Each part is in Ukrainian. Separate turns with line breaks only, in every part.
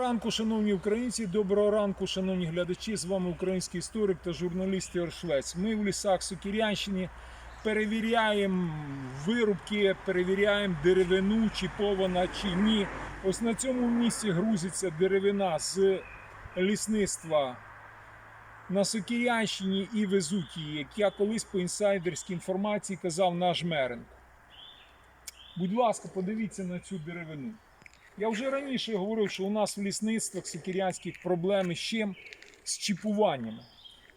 ранку, шановні українці, доброго ранку, шановні глядачі. З вами український історик та журналіст Ігор Швець. Ми в лісах Сокірянщини перевіряємо вирубки, перевіряємо деревину, чи пована, чи ні. Ось на цьому місці грузиться деревина з лісництва на Сокірянщині і везуть її, як я колись по інсайдерській інформації казав наш Меренко. Будь ласка, подивіться на цю деревину. Я вже раніше говорив, що у нас в лісництвах сокірянських проблеми з чим? З чіпуваннями.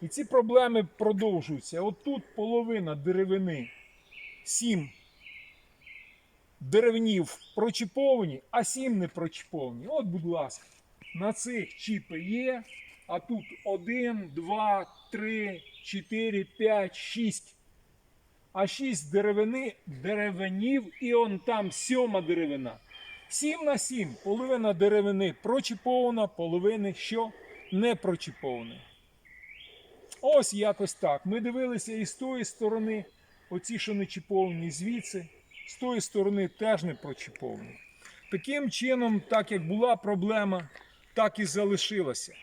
І ці проблеми продовжуються. От тут половина деревини, сім деревнів прочіповані, а сім не прочіповані. От, будь ласка, на цих чіпи є, а тут один, два, три, чотири, п'ять, шість. А шість деревини, деревинів, і он там сьома деревина. 7 на 7. Половина деревини прочіпована, половини що не прочіпована. Ось якось так. Ми дивилися і з тої сторони, оці, що не чіповані, звідси, з тої сторони теж не прочіповані. Таким чином, так як була проблема, так і залишилася.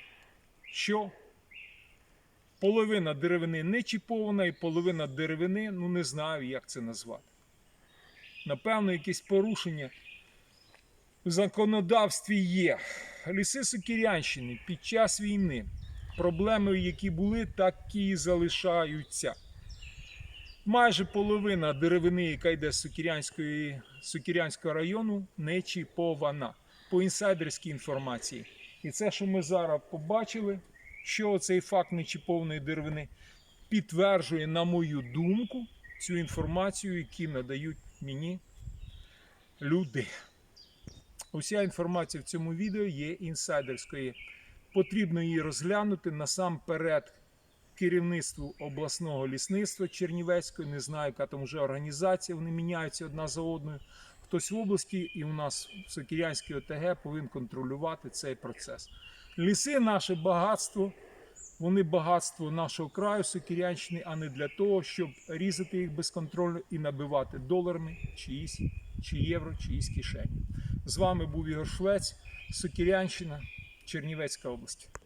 Що половина деревини не чіпована, і половина деревини, ну не знаю, як це назвати. Напевно, якесь порушення в законодавстві є. Ліси Сокірянщини під час війни. Проблеми, які були, такі і залишаються. Майже половина деревини, яка йде з Сокірянського району, не чіпована по інсайдерській інформації. І це, що ми зараз побачили, що цей факт нечіпованої деревини підтверджує, на мою думку, цю інформацію, яку надають мені люди. Уся інформація в цьому відео є інсайдерською. Потрібно її розглянути насамперед керівництву обласного лісництва Чернівецької. Не знаю, яка там вже організація, вони міняються одна за одною. Хтось в області і у нас в Сокірянській ОТГ повинен контролювати цей процес. Ліси наше багатство, вони багатство нашого краю Сокірянщини, а не для того, щоб різати їх безконтрольно і набивати доларами чиїсь, чи євро, чиїсь кишені. З вами був Ігор Швець, Сокірянщина, Чернівецька область.